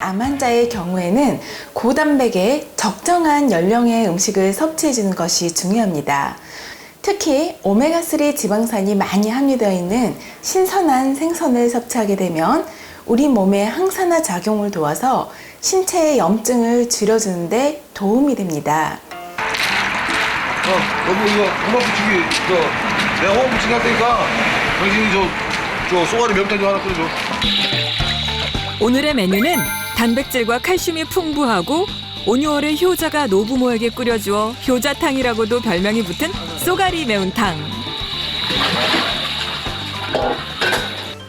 암 환자의 경우에는 고단백에 적정한 연령의 음식을 섭취해 주는 것이 중요합니다. 특히 오메가3 지방산이 많이 함유되어 있는 신선한 생선을 섭취하게 되면 우리 몸의 항산화 작용을 도와서 신체의 염증을 줄여주는데 도움이 됩니다. 어, 여보 이거 엄마 부치기 저 내가 호흡 부치기 할 테니까 당신이 저, 저 쏘가리 매운탕 좀 하나 끓여줘 오늘의 메뉴는 단백질과 칼슘이 풍부하고 온유월의 효자가 노부모에게 끓여주어 효자탕이라고도 별명이 붙은 쏘가리 매운탕.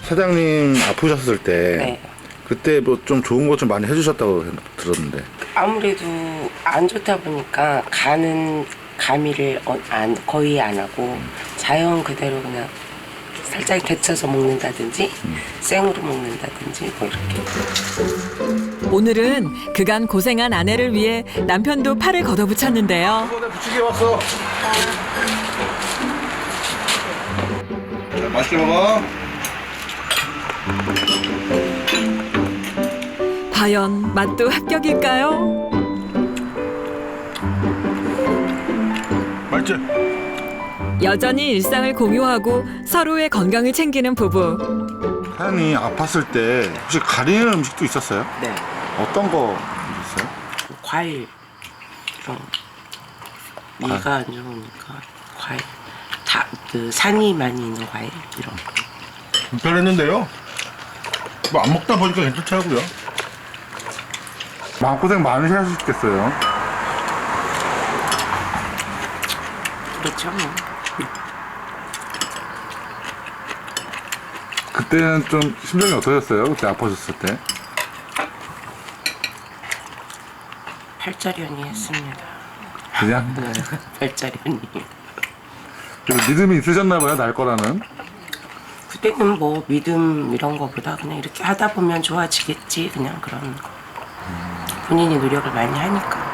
사장님 아프셨을 때 네. 그때 뭐 좀 좋은 거 좀 많이 해주셨다고 들었는데 아무래도 안 좋다 보니까 간은 가미를 어- 안, 거의 안 하고 자연 그대로 그냥 살짝 데쳐서 먹는다든지 생으로 먹는다든지 뭐 이렇게 오늘은 그간 고생한 아내를 위해 남편도 팔을 걷어붙였는데요. 부치기 왔어 자 맛있게 먹어 과연 맛도 합격일까요? 맛있지? 여전히 일상을 공유하고 서로의 건강을 챙기는 부부. 사장님 아팠을 때 혹시 가리는 음식도 있었어요? 네. 어떤 거 있었어요? 과일 이런 거. 위가 안 좋으니까 과일 다 그 산이 많이 있는 과일 이런 거. 불편했는데요 뭐 안 먹다 보니까 괜찮더라고요 마음고생 많으셨겠어요 그렇죠 뭐. 그때는 좀 심정이 어떠셨어요? 그때 아파졌을 때 팔자련이 했습니다. 그냥 네, 팔자련이. 그래도 믿음이 있으셨나 봐요 날 거라는 그때는 뭐 믿음 이런 거보다 그냥 이렇게 하다 보면 좋아지겠지 그냥 그런 거. 본인이 노력을 많이 하니까.